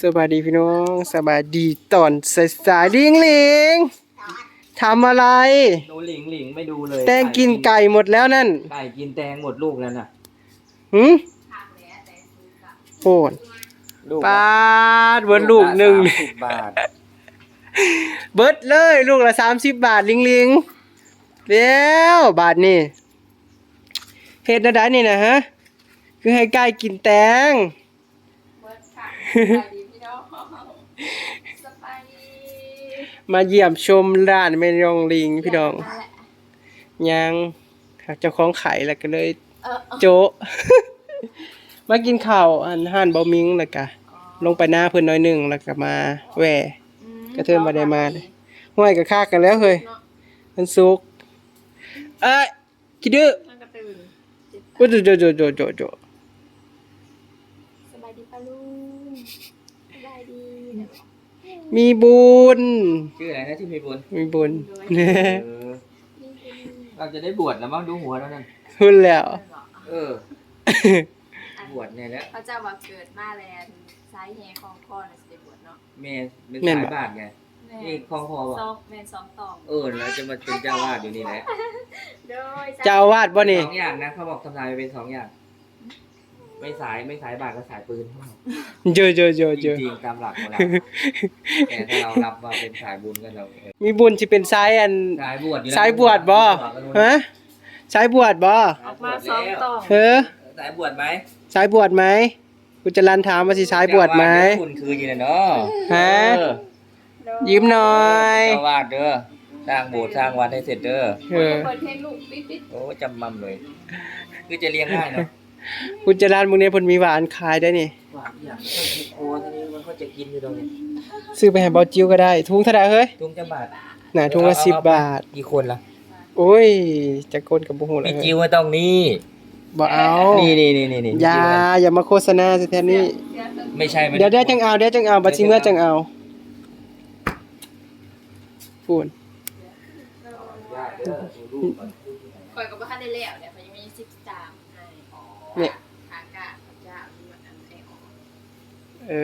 สบายดีพี่น้องสบายดีตอนสายสายๆลิงลิงทำอะไรดูหลิงหลิงไม่ดูเลยแตงกินไก่หมดแล้วนั่นไก่กินแตงหมดลูกแล้วน่ะหืมโหดลูกปาดเบิดลูกหนึ่งละ30บาทเบิดเลยลูกละสามสิบบาทลิงลิงแล้วบาทนี่เฮ็ดนะได้นี่นะฮะคือให้ไก่กินแตงเบิร์ดค่ะสวัสดีพี่น้อง สบายดีมาเยี่ยมชมร้านแม่ยองลิงพี่น้องนั่นแหละยังเจ้าของไข่แล้วก็เลยเออเออโจะมากินข้าวอันห่านเบามิงแล้วก็ลงไปหน้าเพิ่นน้อยหนึงแล้วก็มาแหวอืมกระเทินบ่ได้มาเลยห้วยก็คากกันแล้วเฮ้ยเนาะมันสุกเอ้ยคิดดื้อมันกระตื่นจิตโอ้โจโจโจโจโจโจ สบายดีปะลุงสบายดีเนี่ย มีบุญ ชื่ออะไรนะที่มีบุญมีบุญเออนี่คือเราจะได้บวชแล้วมั้งดูหัวแล้วนั่นหุ่นแล้วเพื่อนเหรอเออ บวชเนี่ยแหล้วเขาจะว่าเกิดมาแลนสายแหงของพ่อน่ะสิได้บวชเนาะเมนเป็นสายบาทไง แม่นี่คลองคอสบ่องแม่นสองตอง เออแล้วจะมาเป็นเจ้าวาดอยู่นี่แหละโดย เจ้าอาวาดบ่นี่ สองอย่างนะเขาบอกทำลายไปเป็นสองอย่าง ไม่สายไม่สายบาทก็สายปืนเจอเจอเจอจเจอริงๆตามหลักของเราแต่ถ้าเรารับว่าเป็นสายบุญกันเราเออมีบุญสิเป็นสายอัน สายบวชอยู่แล้วสายบวชบ่ฮะสายบวชบ่ออกมาสองตองเฮ้อสายบวชไหมสายบวชไหมกูจะรันถามว่าสิสายบวชไหม เจ้าาดเดี๋ยคุณคืออยู่นะเนาะฮะ เออยิ้มหน่อย เจ้าวาดเด้อสร้างโบสถ์สร้างวัดให้เสร็จเด้อ เออเปิดเพลงลูกปิ๊ดปิ๊ดโอ้จำมั่มเลย คือจะเลี้ยงง่ายเนาะ กูจะรันมึงเนี่ยเพิ่นมีหวานขายได้นี่หวานอย่างมันก็กินโอ้ทีนี้มันก็จะกินอยู่ตรงนี้ซื้อไปให้เบาจิ๋วก็ได้ทุงเท่าไหร่เฮ้ยทุ่งจังบาทน่ะทุงละ10บาทกี่คนล่ะโอ้ยจะโกนกับบ่ฮู้เลพี่ยจิวมาต้องนี่บ่เอานี่นี่นี่นี่นี่อย่าอย่ามาโฆษณาสิแทนนี่เดี๋ยวเพิ่งไม่ใช่มันเดี๋ยวเดี๋ยวจังเอาเดี๋ยวจังเอาบัดสิเมื่อจังเอาพูดคอยกับว่าท่านได้แล้วเนี่ยเขายังมีสิบสามให้ เนี่ยอากาศเขาเจ้าที่มันอันไอออกเอ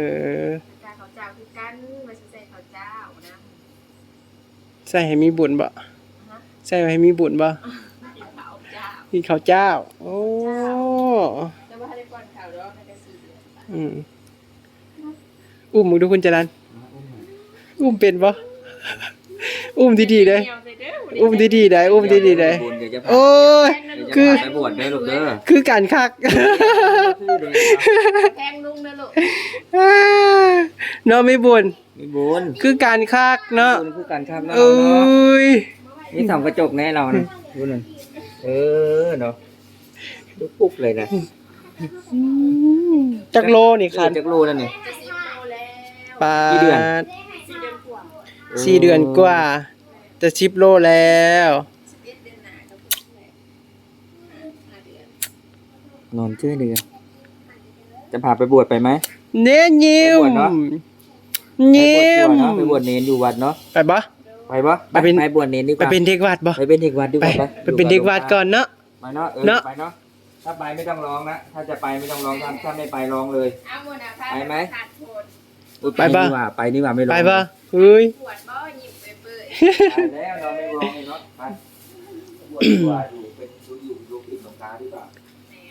ออากาศเขาเจ้าคือกันมาใส่เขาเจ้านะใส่ให้มีบุญบ่ฮะใส่ให้มีบุญบ่กินเขาเจ้าที่เขาวเจ้า โอ้แต่ว่าถ้าได้ก่อนเขาแล้วน่าจะสี่เดือนไปอืมอุ้มมึงดูคุณจรันอุ้มเป็นบ่ อุ้มดีๆเลยเดียวใส่เด้ออุ้มดีๆได้อุ้มดีๆได้บุญเดี๋ยวจะพาโอ้ยคืคืออไปบวชเด้อลูกเด้อคือการคักแพงลุงนะลูกเนาะไม่บุญมีบุญคือการคักเนาะบุญคือการข้ามเนาะเอ้ยนี่ส่องกระจกแน่เรานะดูนั่นเออเนาะดูปุ๊บเลยนะจักโลนี่คันจักรูนั่นนี่จะสิบโลแล้วปากี่เดือนด สี่เดือนกว่าสี่เดือนกว่า จะชิปโลแล้วสิบเอ็ดเดือนหนากับพวกเลยห้าเดือนนอนเชื่อเดือนจะพาไปบวชไปไหมเน้ยิ้มไปบวชเนอะยิ้มไปบวชเนนอยู่วัดเนาะไปบ่ไปปะไปเป็นไปบวชเนนดีกไปว่าเป็นเด็กวัดบ่ไปเป็นเด็กวัดดีกไปว่าไปเป็นเด็กวัดก่อนเนาะไปเนาะเออเนอะไปเนาะถ้าไปไม่ต้องร้องนะถ้าจะไปไม่ต้องร้องถ้าถ้าไม่ไปร้องเลยเอาหมดนะไปไหมขาดโทษ อุ๊ยไปปะดีกว่าไปดีกว่าไม่ร้องไปบ่เฮ้ย ปวดบ่หยิบไปเปื่อยไปแล้วเราไม่ร้องเลยเนาะไปบวชดีกว่าอยู่เป็นอยู่อยู่อยู่ปิดหลวงตาดีกว่าแม่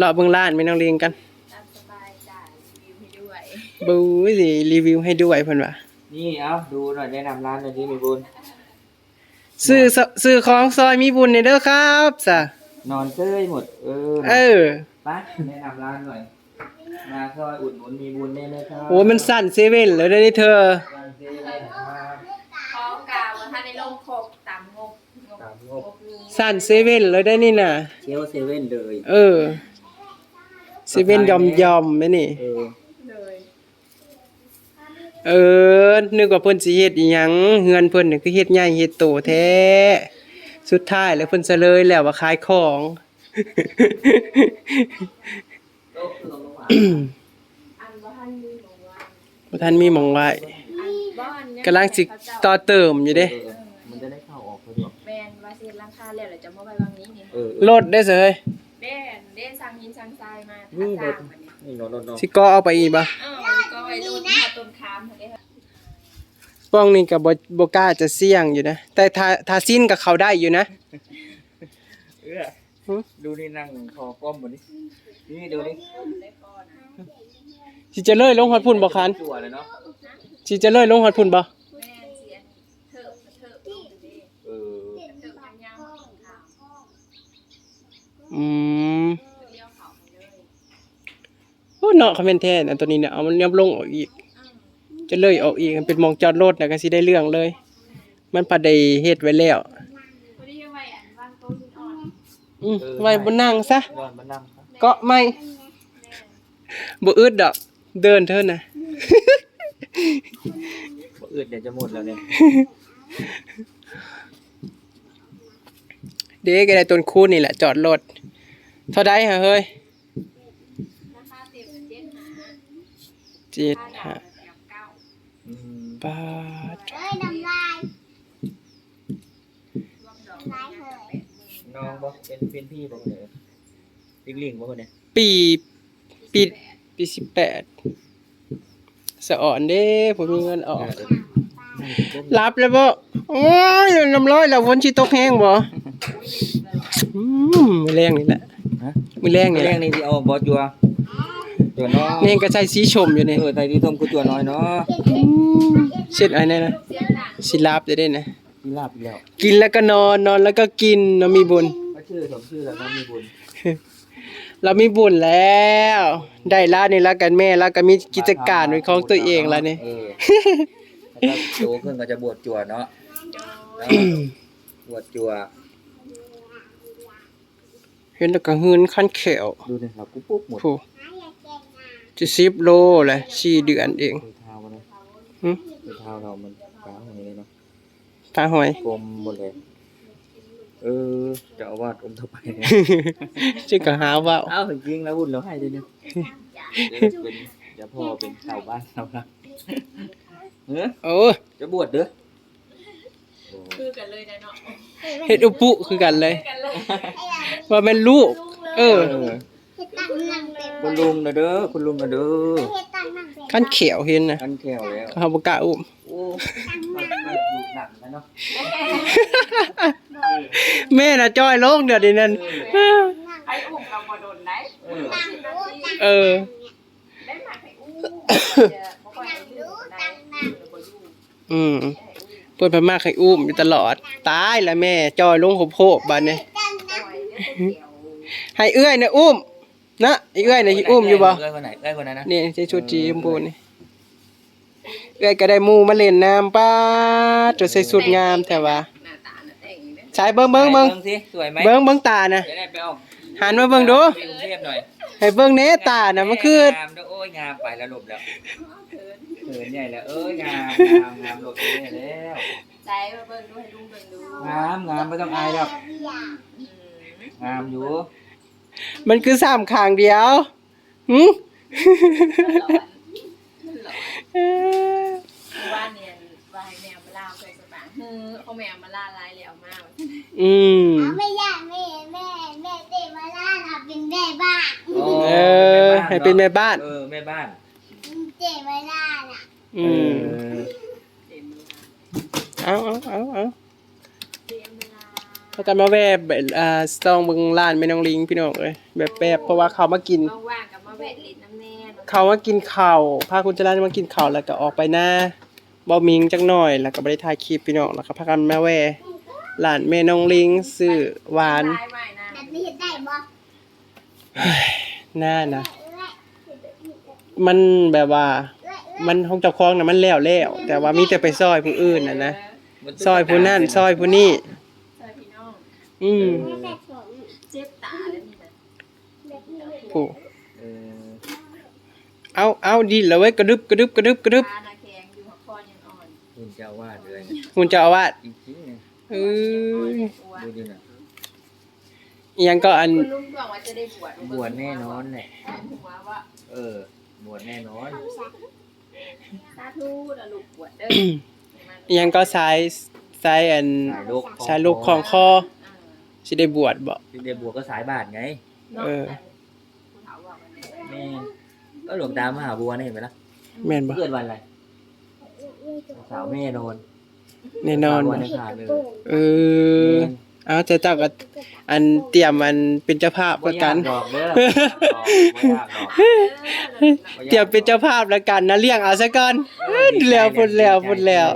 รอเบิ่งร้านไม่ต้องเรียงกันตามสบายจ้ารีวิวให้ด้วยบูสิรีวิวให้ด้วยเพิ่นว่านี่เอาดูหน่อยแนะนำร้านหน่อยที่มีบุญซื้อซซื้อของซอยมีบุญในเด้อครับซะนอนเซ้ยหมด เออเออ ไปแนะนำร้านหน่อย มาซอยอุดหนุนมีบุญได้เลยครับโอ้มันสั่นเซเว่นแล้วเด้อนี่เธอ ร้านเซ้เลยครับพร้อมกาวว่าถ้าในลงโคกตามงบงบตามงงบบนี้สั่นเซเว่นแล้วได้นี่น่ะ เชลเซเว่นเลยเออเซเว่นยอมยอมๆแม่นี่ เออเลยเออ นึกว่าเพิ่นสิเฮ็ดอีหยังเฮือนเพิ่นนี่คือเฮ็ดใหญ่เฮ็ดโตแท้ สุดท้ายแล้วเพิ่นเฉลยแล้วว่าขายของ โต๊ะคือของ หวานอันว่าท่านมีบอกว่าบ่ทันมีหม่องไว้อันบ้านเนี่ยกำลังสิต่อเติมอยู่เด้เออมันจะได้เข้าออกสะดวกแมนว่าเสียราคาแล้วเดี๋ยวจะมาไว้วางนี้นี่เออรถได้เสยแม่นเด่นสั่งหินสั่งทรายมานี่ทางรถมันนี่นี่นอนนอนนอนสิก็เอาไปอีกบ่อ้าวมาต้นคามเด้อป้องนี่ก็บ่บ่กล้าจะเสี่ยงอยู่นะ แต่ถ้าถ้าสิ้นกับเขาได้อยู่นะ เออหึดูนี่นั่งคอก้มบนนี้นี่ดูนี่ได้ก่อนนะ สิจะเลยลงฮอดพุ่นบ่คันจั่วเลยเนาะสิจะเลยลงฮอดพุ่นบ่แม่เสียเถิบเถิบลงเด้อเออเถิบยาวๆต้นคามอืมเลี้ยวเขาไปเลยโอ้เนาะคอมเมนแท้นะตัวนี้เนี่ยเอามันยับลงออกอีก จะเลยออกอีกมันเป็นหมองจอดรถน่ะก็สิได้เรื่องเลย มันพอได้เฮ็ดไว้แล้ว พอดีไว้อันวางโต๊ะหินอ่อนอืมไว้บนนั่งซะ นอนมานั่งครับเกาะไม่บ่อึดดอก เดินเท่านะบ่อืดเดี๋ยวจะหมดแล้วเนี่ยเด็กก็ได้ต้นคูนนี่แหละจอดรถเท่าใดฮะเฮ้ยราคาเต็มเจ็ดหาเจ็ดค่าดาห้าวแถมเก้าอืมบาทรวมดอกยางกับแปดหมื่นน้องบ่เป็นเป็นพี่บ่เนี่ยลิงลิงบ่คนเนี่ยปีปี ปีสิบแปดสะอ่อนเด้ผมมีเงินออกรับแล้วบ่โอ้ยน้ำร้อยแล้ววนสิตกแห้งบ่อืมมื้อแรงนี่แหละฮะมื้อแรงนี่แรแหละงนี่ที่เอาบอจัวจัวน้อยนี่ก็ใช้สีชมอยู่นี่เออไทยที่ทมกูจัวน้อยเนาะอืมเช็ดอันนั้นนะเสียงดังสิลาบได้เด้นะ มีลาบอีกแล้วกินแล้วก็นอนนอนแล้วก็กินเรามีบุญก็ชื่อสมชื่อแล้วน้องมีบุญ เรามีบุญแล้ว ได้ละนี่ละกันแม่แล้วก็มีกิจการเป็นของตัวเองแล้วนี่เออแล้วก็โตขึ้นก็จะบวชจัวเนาะแล้วบวชจัวเห็นแล้วก็หืนคันแขวดูนี่เรากูปุ๊บหมดโหจะสิบโลแหละสี่เดือนเองดูเท้ามันนะหึดูเท้าเรามันก้าวอย่างนี้เนาะตาหอยกลมหมดเลย เออเจะเอาวาดอมเท่าไปเนี่ยจึงก็หาว่าเอ้าจริงๆแล้วบุญเราให้ด้วยเนี่ยเดี๋ยวเป็นเดี๋ยวพ่อเป็นชาวบ้านเราละเออโอ้จะบวชเด้อโอ้คือกันเลยนะเนาะเฮ็ดอุปุคือกันเลย กันเลยว่าแม่นลูก เออเออคุณลุงนะเด้อคุณลุงนะเด้อคันแขวเห็นนะกันแขวแล้วเขาบ่กล้าอุ้มโอ้มันมัน ดูหนักนะเนาะแม่น่ะจ้อยลงเดี๋ยวนี้นั่นไอ้อุ้มเราบ่โดนไหนเออเออได้มาให้อุ้มจะบ่ค่อยให้ลืมได้บ่อยู่อืมเพิ่นพมากให้อุ้มอยู่ตลอด ตายแล้วแม่จ้อยลงโผล่บัดนี้ปล่อยเดี๋ยวเดี๋ยวให้เอื้อยน่ะอุ้มนะไอ้เอื้อยน่ะสิอุ้มอยู่บ่เอ้ยคนไหนเอ้ยคนนั้นนะนี่ใส่ชุดสีชมพูนี่ เอื้อยก็ได้หมู่มาเล่นน้ำป้าดจนใส่สุดงามแท้ว่าหน้าตาน่ะแต่งอยู่เด้อใช้เบิ่งเบิ่งเบิ่งสิสวยไหมเบิ่งเบิ่งตาน่ะจะได้ไปออกหันมาเบิ่งดูไปกรุงเทพหน่อยให้เบิ่งแหน่ตาน่ะมันคืองามเด้อโอ้ยงามไปแล้วหลบแล้วเขินใหญ่แล้วเอ้ยงามงามงามหลบเลยแล้วใจมาเบิ่งดูให้ลุงเบิ่งดูงามงามไม่ต้องอายหรอกอืมงามอยู่มันคือสามข้างเดียวหึเอ้อ ว่าเนี่ยว่าให้แมวมาล่าเคยสบายเฮ้อเอาแมวมาล่าลายแล้วมาว่าอืมไม่อยากแม่แม่แม่เตะมาล่าเราเป็นแม่บ้านโอ้เออ ให้เป็นแม่บ้าน เออแม่บ้านเตะมาล่าน่ะอืมเออเต็มเวลาเอาเอาเอาเอาเต็มเวลาพากันมาแวะแบบอ่าสตองเบิ่งร้านแม่น้องลิงพี่น้องเอ้ยแบบแป๊บเพราะว่าเขามากิน ว่างๆกับมาแวะลิ้นน้ำแน่เนาะเขามากินข้าวพาคุณจรันมากินข้าวแล้วก็ออกไปหน้า บ่มิงจักหน่อย แล้วก็บ่ได้ถ่ายคลิปพี่น้องแล้วก็พากันมาแวะร้านแม่น้องลิงซื้อหวานลายใหม่นะแบบนี้เห็นได้บ่หน้านะ มันแบบว่า มันของเจ้าของน่ะมันแล้วแล้วแต่ว่ามีแต่ไปซอยผู้อื่นน่ะนะซอยผู้นั่นซอยผู้นี่ซอยพี่น้องอืมแบบผมเจ็บตาแล้วนี่นะแบบนี้ผู้เออเอาเอาดีแล้วเว้ยกระดึบกระดึบกระดึบกระดึบ คุณเจ้าวาดเลยคุณเจ้าอาวาสจริงๆเนี่ยเอออ้วนดูดิน่ะอิหยังก็อัน คุณลุงบอกว่าจะได้บวชบวชแน่นอนแหละหัวว่าเออ บวชแน่นอนสาธุแล้วลูกบวชเด้ออิหยังก็สายสายอันสายลูกสายลูกของคอสิได้บวชบ่ ที่ได้บวชก็สายบาทไงเออผู้เฒ่าว่ามันเนี่ยแม่ก็หลวงตามหาบัวนี่เห็นไหมล่ะแม่นบ่เกิดวันอะไร สาวแม่นอนแน่นอนวันบ่อังคารเลยเออเอาเจ้าเจ้าก็อันเตรียมอันเป็นเจ้าภาพบ่แล้วยากักนดอกเด้อบ่ยากดอกเตรียมเป็นเจ้าภาพแล้วกันนะเลี้ยงเอาซะก่อนแล้วพุ่นแล้วพุ่นแล้ว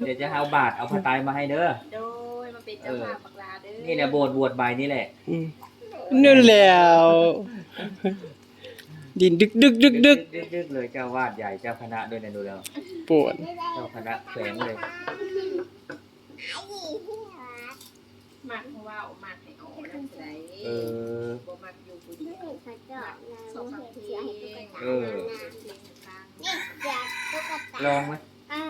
เดี๋ยวจะเอาบาทเอาผ้าไตรมาให้เด้อ โดยมาเป็นเจ้าภาพปักลาเด้อนี่เนี่ยโบสถ์บวชใบนี่แหละ อืมนั่นแล้ว ดินดึกดึกดึกดึกดึกๆเลยเจ้าวาดใหญ่เจ้าคณะด้วยนะดูแล้วปวดเจ้าคณะแขวงเลยมักว่าวมักให้ออกนั่นสิได้เออบ่มักอยู่ผู้เดียวสองสามเพลงเออนี่แจกตุ๊กตาลองไหมอะ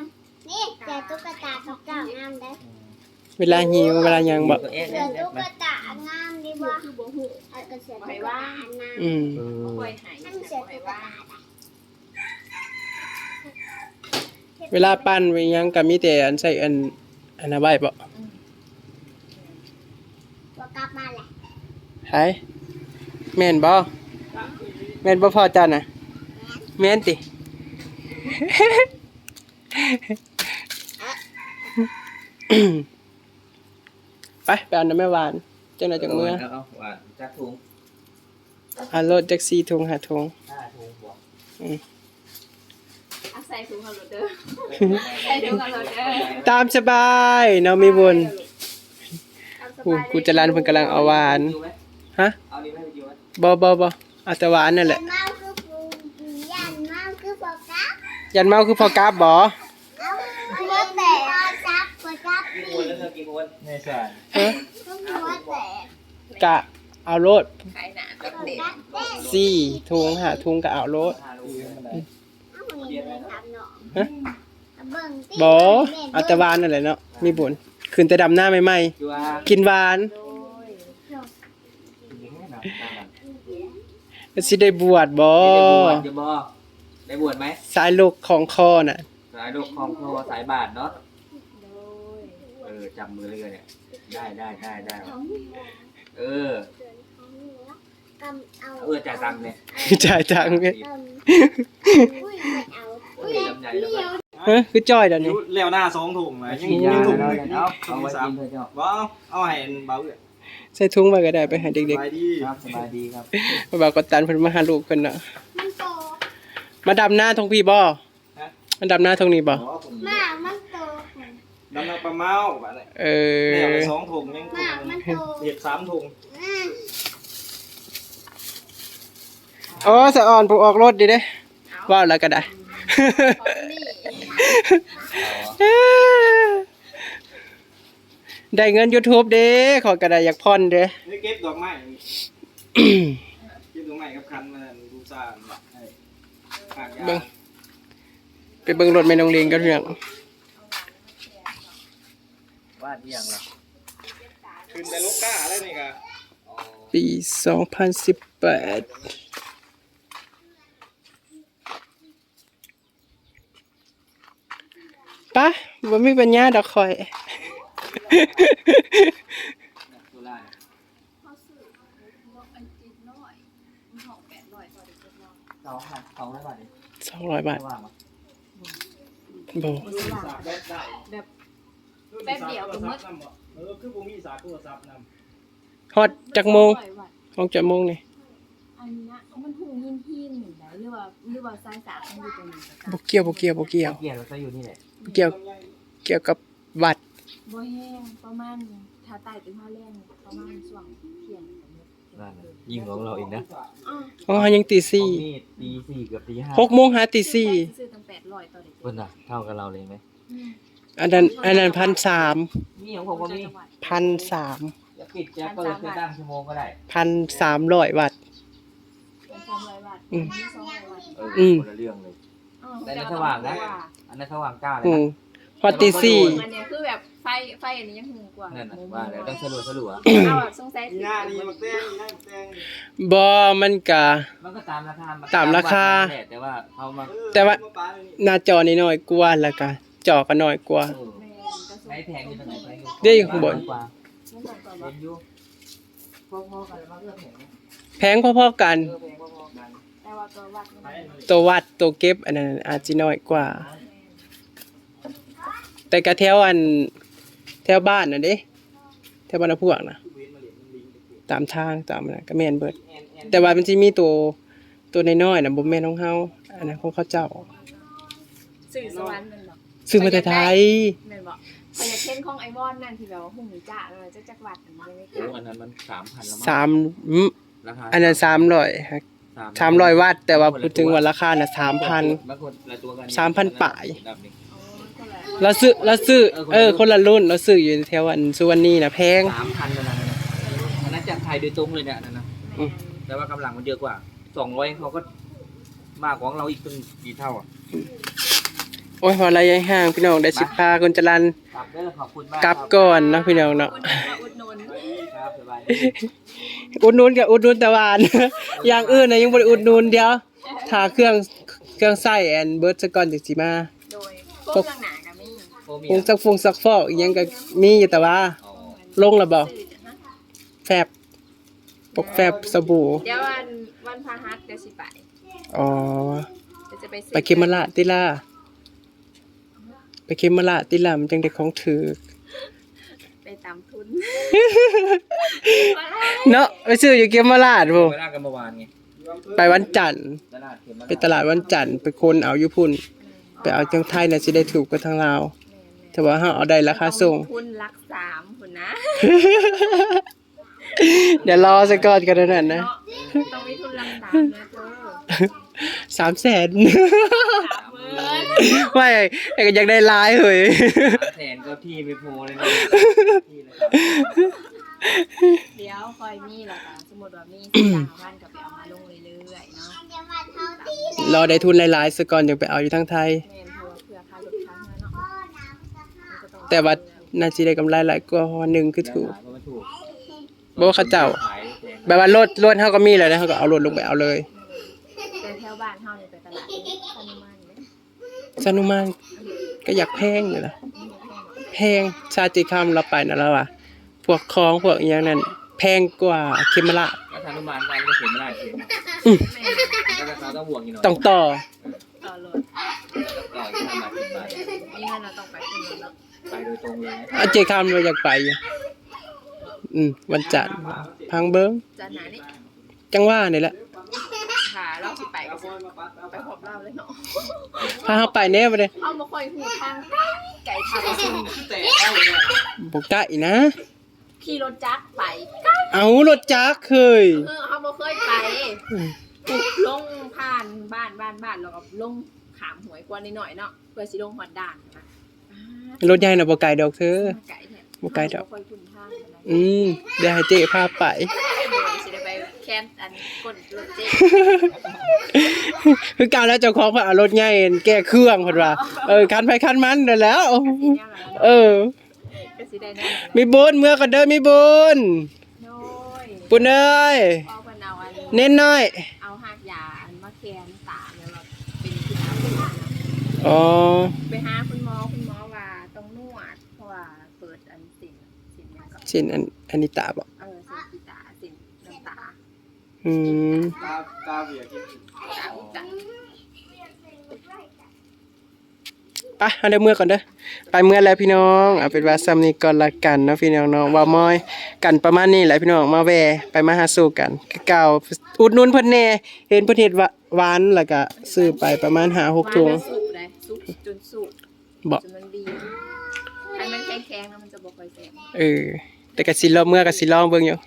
นี่แจกตุ๊กตาของเจ้างามได้ เวลาหิวเวลาหยังบ่ตัวเอ๊ะเสืเนี่อยตุ๊กไหมตางามดีบ่คือบ่ฮู้เอาก็เสือตุ๊กตาอันนั้นอืมเอบ่อค่อยหายนั่บ่นเสือค่อยตุ๊กว่าตาเวลาปั้นไว้หยังก็มีแต่อันใส่อันอันน่ะไว้บ่บ่กลับมาแหละไห้แม่นบ่แม่นบ่พอจ้าน่ะแม่นติ ไปไปเอาน้ำแม่หวานจังไดจังเมื่อเอาหวานจักถุงเอารถจักสี่ถุงห้าถุงห้าถุงบวกเอาใส่ถุงเอาโหลดเด้อใส่ถุงเอาโหลดเด้อตามสบายเนาะมีบุญเอาสกูบายกูจะรันเพิ่นกำลังเอาหวานอยู่ไหมฮะเอาดีไหมไปอยู่ไหมบ่บ่บ่เอาแต่หวานนั่นแหละยันเมาคือปูยันเมาคือบ่กลับยันเมาคือพอกราบบ่ เอาหัวแตกบ่จับบ่จับ กี่ ปี คนแล้วเธอกี่คน ไม่ใช่เอ้อหัวแตกกะเอารถขายหนากับเด็กจับเต้นสี่ถุงห้าถุงก็เอารถห้าลูกไม่เป็นไรเอาหนีไปทำเนาะฮะเอาเบิ่งติบ่เอาแต่หวานนั่นแหละเนาะมีบุญขึ้นแต่ดำหน้าใหม่อยู่อะๆกินหวานโดยอยู่แค่ไหนตามหลังแล้วสิได้บวชบ่ได้บวชจะบ่ได้บวชไหมสายลูกของคอน่ะ สายลูกคลองโคสายบาทเนาะโดยเออ จำมือเลยเนี่ยได้ได้ได้ได้เออกำเอาเออจ่ายตังค์เนี่ยจ่ายตังค์ไงกำอุ้ยไม่เอาเออลำใหญ่แล้วก็ เฮ้ยคือจ้อยเดี๋ยวนี้ แล้วหน้าสองถุงนะยังกินยัยางถุงแล้วหนึ่งเนี่ยถุเอางเอาที่ไว้สามกินเถอะเจ้าว้าวเอาให้เบาเลยใส่ถุงไว้ก็ได้ไปให้เด็กไปดี ครับสบายดีครับๆเพราะว่ากดตันเพิ่นมาหาลูกเพิ่นน่ะ มันโตมาดำหน้าทงพี่บ่มาดำหน้าทงนี้บ่อ๋อผมมากมัน โตดำน้ำปลาเมาแบบนี้เอแล้วอไปสองถุงยังถุมางกมันโตเห็ดสามถุงอืมโอ้สะอ่อนผูกออกรถดิเด้ว่าแล้วก็ได้ของนี่ได้เงิน YouTube เด้ขอยก็ได้อยากผ่อนเด้นี่เก็บดอกไม้เก็บดอกไม้กับคันมาดูซ่าให้ข้างยาเบิ่งไปเบิ่งรถแม่น้องเลงกันเรื่อง วาดที่ยังล่ะขึ้นแต่ลูกก้าอะไรนี่กะปี2018ปะบ่มีปัญญาดอกข่อยตุลาเขาซื้อบอกอันจิตน้อยมันหอกแปดร้อยต่อเด็กเจ็ดร้อยสองพันสองร้อยบาทดิ200บาทไม่ว่างมั้งบ่ สากได้ได้ แบบ แป๊บเดียวก็หมด เออคือผมมีสากโทรศัพท์นำฮอดจักโมงร้อยวัตต์ฮอดจักโมงนี่อันนี้นะมันหูหินหินหนึ่งได้หรือว่าหรือว่าสายสากมันอยู่ตรงนี้ก็บ่เกี่ยวบ่เกี่ยวบ่เกี่ยว เกียร์เราจะอยู่นี่แหละบ่เกี่ยว เกี่ยวกับวัดบ่แห้งประมาณถ้าใต้ถึงห้าแรงประมาณช่วงเที่ยงกับมื้อนั่นน่ะยิงของเราเองนะอ้าวอ๋อยังตีของสี่นี่ตีสี่เกือบตีห้าหกโมงหาตีสี่ซื้อตั้งแปดร้อยต่อเด็กเพิ่นน่ะเท่ากับเราเลยไหมอืม อันนั้นอันนั้นพันสามนี่ของผมก็มีพันสามจะปิดจะเปิดจะตั้งชั่วโมงก็ได้พันสามร้อยวัตต์เป็นสองร้อยวัตต์อืมอันนี้สองร้อยวัตต์เอออืมคนละเรื่องเลยอ้าวแต่ในสว่างนะอันนั้นสว่างเก้าเลยอืนะมพอตีสี่อันเนี้ยคือแบบไฟไฟอันนี้ยังหูกว่านั่นน่ะว่าแล้วต้องสลัวสลัวเอาแบบสงสัยอีหน้านี่มาแต้งอีหน้ามาแต้งบอมันกะมันก็ตามราคาตามราคาแหละแต่ว่าเขามาเออแต่ว่ามปลานี่หน้าจอนี่น้อยกว่าแล้วก็ จอก็น้อยกว่าเออแม่นกระสุนไหนแพงอยู่ตรงไหนแพงอยู่เดี๋ยวอยู่ข้างบน กว่ามันสองตัวเห็บ่นอยู่พอๆกันแล้วมันก็แพงนะแพงพอๆกัน เออแพงพอๆกันแต่ว่าตัววัดมันตัววัดตัวเก็บอันนั้นอาจจะน้อยกว่า แต่กระแถวอันแถวบ้านน่ะเด้แถวบ้านนะพวกน่ะตามทางตามนั้นก็แม่นเบิดแต่ว่ามันสิมีตัวตัวน้อยๆน่ะบ่แม่นของเฮาอันนั้นของเขาเจ้าสื่อสวรรค์แมันบอก ซื้อมาแต่ไทยแมันบอกพอยากเช่นของไอวอนนั่นที่แบบว่าหุ่นจ้าเลยจะจักรวัดมันไม่โอ้ได้อันนั้นมันสามพันแล้วสามอืมราคาอันนั้น300ครับ300วัตต์แต่ว่าพูดถึงว่าราคาน่ะ3,000บางคนละตัวกันสามพันป่ายแบบนี้โอ้ก็เลยเราซื้อเราซื้อเออ คนละรุ่นเราซื้ออยู่แถวอันสุวรรณีน่ะแพง สามพันแล้วนะอันนั้นจากไทยโดยตรงเลยเนี่ยอันนั้นนะอืม แต่ว่ากำลังมันเยอะกว่าสองร้อยเขาก็มากกว่าของเราอีกเป็นกี่เท่าอะ โอ้ยพอระยะห่างพี่น้องได้สิพาคุณจรันครับเด้อขอบคุณมากกลับก่อนเนาะพี่น้องเนาะอุดหนุนอุดหนุนครับสบายอุดหนุนกับอุดหนุนแตะวานอย่างอื่นน่ะยังบ่ได้อุดหนุนเดียวถ้าเครื่องเครื่องใช้แอนเบิร์ดซะก่อนจังสิมาโดยพวกเรื่องหนากับมี่โอ้มีปรุงซักฟงซักฟอกอีหยังก็มีอยู่แต่ว่าอ๋อลงแล้วบ่สื่อจะฮะแฟบปกแฟบสบู่เดี๋ยววันวันพาฮัทเดี๋ยวสิไปอ๋อเดี๋ยวจะไปซื้อไปเขมราชติล่า ไปเขมราชติล่ามันจังได้ของถือไปตามทุนเนาะไปซื้ออยู่เขมราชบ่ไปล่ากันเมื่อวานไงไปวันจันทร์ตลาดเข็มไปตลาดวันจันทร์ไปคนเอาอยู่พุ่นไปเอาจังไทยน่ะสิได้ถูกกว่าทางลาวแต่ว่าเฮาเอาได้ราคาส่งทุนรักสามคุณนะเดี๋ยวรอซะก่อนกันนั่นนะเนาะต้องมีทุนรักสามนะเธอสามแสนสามหมื่น ไม่ไอ้ก็อยากได้หลายเฮ้ยแสนก็ที่ไม่พอเลยนะที่เลยครับเดี๋ยวคอยมีแล้วกันสมมติว่ามีสิบสามวันก็ไปเอามาลงเรื่อยๆเนาะจะมาเท่าที่รอได้ทุนหลายๆซะก่อนยังไปเอาอยู่ทางไทย แม่นเพราะว่าเพื่อค่ารถค้างเงินเนาะพ่อน้ำจะหามันก็ต้องแต่ว่าน่าสิได้กำไรหลายกว่าเพราะว่าหนึ่งคือถูกขายก็ไม่ถูกบ่ว่าเขาเจ้า ขายแพงแบบว่ารถรถเฮาก็มีแล้วนะเฮาก็เอารถลงไปเอาเลย แต่แถวบ้านเฮานี่ไปตลาดนี่คันมันเนี่ย สนุมานก็อยากแพงอยู่ล่ะแพงชาติคำเราไปนั่นแล้วว่ะพวกของพวกอีหยังนั่นแพงกว่าเขมราชก็ทานุมานได้ก็เข็มไม่ได้เข็มอืมก็ราคาต้องบวกอีกหน่อยต้องต่อ ต่อรถต่ออีกห้าบาทสิบบาทมีเงินเราต้องไปขึ้นรถเนาะไปโดยตรงเลยนะอาเจคำเราอยากไปอยู่อืมวันจันทร์พังเบิ้งจันหนานี่จังว่านี่แหละค่ะ เราสิไปก็สิไปพบเราเลยเนาะพาเฮาไปแน่บ่ได้เฮาบ่ค่อยฮู้ทางไกลทางซึ่งบ่ใกล้นะ ขี่รถจักรไปเอารถจักรเคย เออเฮาบ่เคยไปลงผ่านบ้านบ้านบ้านแล้วก็ลงขามหวยกว่านิดหน่อยเนาะเพื่อสิลงฮอดด่านนะอ่ารถใหญ่น่ะบ่ไกลดอกเธอ ไกลแท้บ่ไกลดอก บ่ค่อยคุ้นทางปานใด อืมเดี๋ยวให้เจ๊พาไป แค้นอันกดรถเจ๊คือการแล้วเจ้าของเพิ่นเอารถใหญ่แก้เครื่องเพิ่นว่าเออคันไปคันมันนั่นแหล้ว เออ ก็สิได้แน่นอนมีบุญเมื่อกันเด้อมีบุญโน้ยปุ้นเอ้ยพอเพิ่นเอาอันเน้นน้อยเอาหักยาอันมาแคนตาแล้วเราเป็นคุณหมอคุณหมอนะอ๋อไปหาคุณหมอคุณหมอว่าต้องนวดเพราะว่าเปิดอันสินสินเนี่ยก็เช่นอันอันนี้ตาบ่เออสินกีตาสินน้ำตา อืมตาตาเบียกินตาอุจจาไปเอาเดี๋ยวเมื่อก่อนเด้อไปเมื่อแล้วพี่น้องเอาเป็นว่าซ้ำนี้ก่อนละกันเนาะพี่น้องเนาะว่ามอยกันประมาณนี้แหละพี่น้องมาแวะไปมาหาสู่กันคือเก่าอุดหนุนเพิ่นแน่เห็นเพิ่นเฮ็ดหวะหวานแล้วก็ซื้อไปประมาณ5 6ถุงว่ามันสุกเลยสุกจนสุกบ่จนมันดีอันมันแข็งๆแล้วมันจะบ่ค่อยแข็งเออแต่ก็สิลองเมื่อก็สิลองเบิ่งอยู่